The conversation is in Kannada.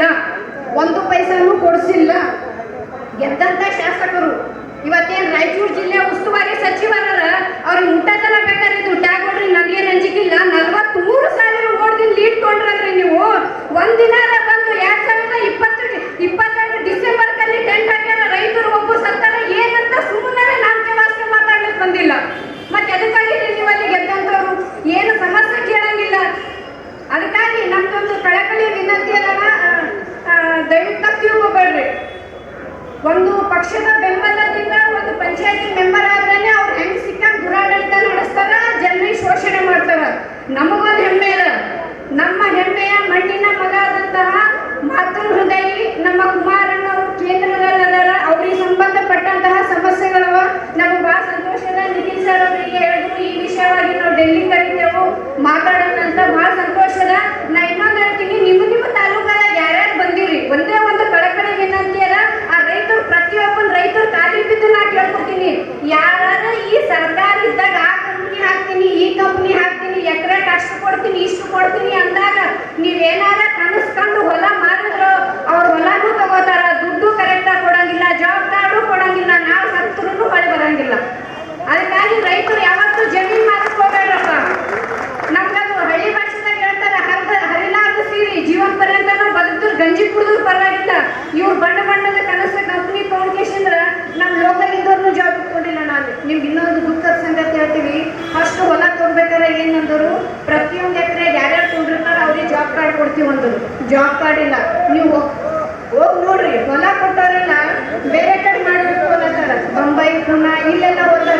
ಮಾಡಿಲ್ಲ ಒಂದು ಪೈಸಾನು ಕೊಡಿಸಿಲ್ಲ. ಗೆದ್ದಂತ ಶಾಸಕರು. ಇವತ್ತೇನ್ ರಾಯಚೂರು ಜಿಲ್ಲೆ ಉಸ್ತುವಾರಿ ಸಚಿವರರ ಅವ್ರಿಗೆ ಬೇಕಾದ್ರೆ ಊಟ ಟ್ಯಾಗೋಡ್ರಿ ನನಗೆ ರಂಜಿಕಿಲ್ಲ ನಲ್ವತ್ಮೂರು ಸಾವಿರ ಓಡ್ದಿಂದ ಲೀಡ್ ಕೊಂಡ್ರಲ್ರಿ ನೀವು. ಒಂದಿನ ಬಂದು ಎರಡ್ ಸಾವಿರದ ಇಪ್ಪತ್ತು ಇಪ್ಪತ್ತೆರಡು ಒಂದು ಪಕ್ಷದ ಬೆಂಬಲದಿಂದ ಒಂದು ಪಂಚಾಯತಿ ಮೆಂಬರ್ ಆದ್ರೆ ಅವ್ರು ಹೆಂಗ್ ಸಿಕ್ಕ ದುರಾಡಳಿತ ನಡೆಸ್ತಾರ, ಜನರಿಗೆ ಶೋಷಣೆ ಮಾಡ್ತಾರ. ನಮಗೊಂದು ಹೆಮ್ಮೆ ಅದ. ನಮ್ಮ ಹೆಮ್ಮೆಯ ಮಣ್ಣಿನ ಮಗ ಆದಂತಹ ಮಾತೃ ಹೃದಯ ನಮ್ಮ ಕೇಂದ್ರದಲ್ಲಿ ಅದರ. ಅವ್ರಿಗೆ ಸಂಬಂಧಪಟ್ಟಂತಹ ಸಮಸ್ಯೆಗಳವ. ನಮ್ಗೆ ಬಹಳ ಸಂತೋಷದ ನಿಖಿಲ್ ಸರ್ ಅವರಿಗೆ ಹೇಳಿದ್ರು. ಈ ವಿಷಯವಾಗಿ ನಾವು ಡೆಲ್ಲಿ ಕರಿತೇವು, ಮಾತಾಡೋಣ ಅಂತ ಬಹಳ ಸಂತೋಷದ. ನಾ ಇನ್ನೊಂದು ಹೇಳ್ತೀನಿ ನಿಮ್ಮ ನಿಮ್ಮ ತಾಲೂಕಾದಾಗ ಯಾರ್ಯಾರು ಬಂದಿರಿ ಒಂದೇ ಒಂದು ಕಳಕಳಿ ವಿನಂತಿ ಅದ ಆ ರೈತರು ಪ್ರತಿಯೊಬ್ಬನ ರೈತರು ಕಾಲಿ ಬಿದ್ದು ನಾ ಕೇಳ್ಕೊತೀನಿ ಯಾರಾರ ಈ ಸರ್ಕಾರ ಇದ್ದಾಗ ಆ ಕಂಪ್ನಿ ಹಾಕ್ತೀನಿ ಈ ಕಂಪ್ನಿ ಹಾಕ್ತೀನಿ ಎಕರೆ ಅಷ್ಟು ಕೊಡ್ತೀನಿ, ಇಷ್ಟು ಕೊಡ್ತೀನಿ ಅಂದಾಗ ನೀವೇನಾರ ಕನಸ್ಕೊಂಡು ಹೊಲ ಮಾಡಿದ್ರು ಅವ್ರ ಹೊಲನೂ ತಗೋತಾರ, ದುಡ್ಡು ಕರೆಕ್ಟಾಗಿ ಕೊಡಂಗಿಲ್ಲ ಕಾರ್ಡು ಕೊಡಂಗಿಲ್ಲ, ನಾವು ಸತ್ರು ಹೊಳೆ ಬರಂಗಿಲ್ಲ. ಅದಕ್ಕಾಗಿ ರೈತರು ಯಾವತ್ತೂ ಜಮೀನ್ ಮಾಡಿಸ್ಕೋಬೇಡ್ರಪ್ಪ ನಮ್ಗದು ಹಳ್ಳಿ ಭಾಷೆದಾಗ ಹೇಳ್ತಾರೆ, ಹರಿದ ಹರಿಲಾರ್ದು ಸೀರಿ ಜೀವನ ಪರ್ಯಂತ ಬದುಕಿದ್ರು ಗಂಜಿ ಕುಡಿದ್ರು ಪರವಾಗಿಲ್ಲ. ಇವ್ರು ಬಣ್ಣ ಬಣ್ಣದ ಕನಸು ಕಂಪ್ನಿ ಫೌಂಡೇಶನ್ ನಮ್ಮ ಲೋಕಲ್ ಇದ್ದವ್ರನ್ನು ಜಾಬ್ ಇಟ್ಕೊಂಡಿಲ್ಲ ನಾನು. ನಿಮ್ಗೆ ಇನ್ನೊಂದು ಹೊಲ ಕೊಡ್ಬೇಕಾದ್ರೆ ಏನಂದರು ಪ್ರತಿಯೊಂದು ಎಕರೆ ಯಾರ್ಯಾರು ಕೊಂಡಿರ್ತಾರ ಅವ್ರಿಗೆ ಜಾಬ್ ಕಾರ್ಡ್ ಕೊಡ್ತೀವಿ ಅಂದರು. ಜಾಬ್ ಕಾರ್ಡ್ ಇಲ್ಲ. ನೀವು ಹೋಗಿ ನೋಡ್ರಿ. ಹೊಲ ಕೊಟ್ಟವರೆಲ್ಲ ಬೇರೆ ಕಡೆ ಮಾಡಬೇಕು ಅನ್ನತ್ತಾರ ಬೊಂಬೈ, ಪುಣೆ, ಇಲ್ಲೆಲ್ಲ ಹೋದಾರ